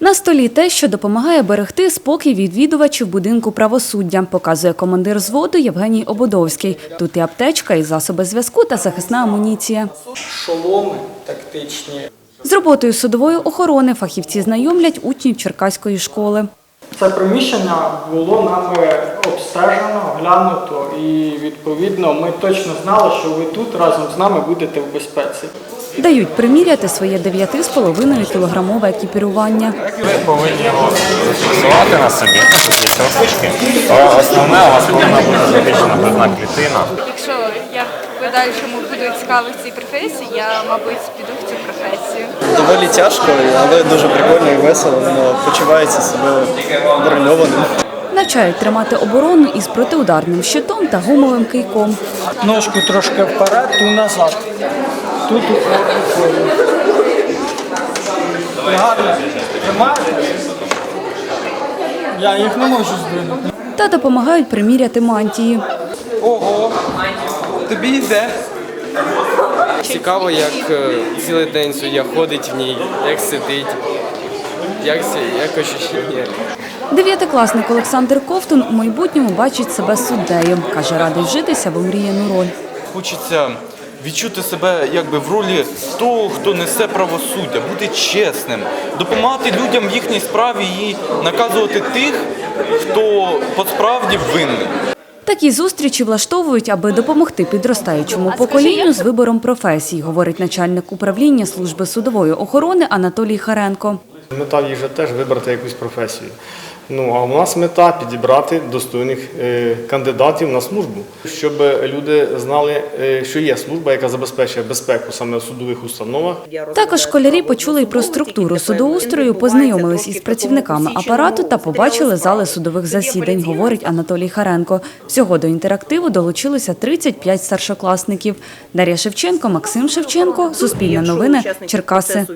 На столі те, що допомагає берегти спокій відвідувачів будинку правосуддя, показує командир зводу Євгеній Ободовський. Тут і аптечка, і засоби зв'язку та захисна амуніція. шоломи тактичні. З роботою судової охорони фахівці знайомлять учнів Черкаської школи. Це приміщення було нами обстежено, оглянуто, і відповідно ми точно знали, що ви тут разом з нами будете в безпеці. Дають приміряти своє 9,5 кілограмове екіпірування. Ви повинні його застосувати на собі. То Основне у вас повинна бути захищена грудна клітина. Якщо я в подальшому буду цікавий в цій професії, я, мабуть, піду в цю професію. Доволі тяжко, але дуже прикольно і весело. Воно почувається себе броньованим. Навчають тримати оборону із протиударним щитом та гумовим кийком. Ножку трошки вперед, ту назад. Тут. Гарно. Тримаєте? Я їх не можу здвинути. Та допомагають приміряти мантії. Ого, тобі йде. Цікаво, як е, цілий день суддя ходить в ній, як сидить, як, як ощущення. Дев'ятикласник Олександр Ковтун у майбутньому бачить себе суддею. Каже, радий вжитися в омріяну роль. Хочеться відчути себе якби в ролі того, хто несе правосуддя, бути чесним, допомагати людям в їхній справі і наказувати тих, хто посправді винний. Такі зустрічі влаштовують, аби допомогти підростаючому поколінню з вибором професій, говорить начальник управління служби судової охорони Анатолій Харенко. Мета їх же теж вибрати якусь професію. Ну а у нас мета підібрати достойних е, кандидатів на службу, щоб люди знали, е, що є служба, яка забезпечує безпеку саме в судових установах. Також школярі почули й про структуру судоустрою, познайомились із працівниками апарату та побачили зали судових засідань, говорить Анатолій Харенко. Всього до інтерактиву долучилося 35 старшокласників. Дар'я Шевченко, Максим Шевченко, Суспільне новини, Черкаси.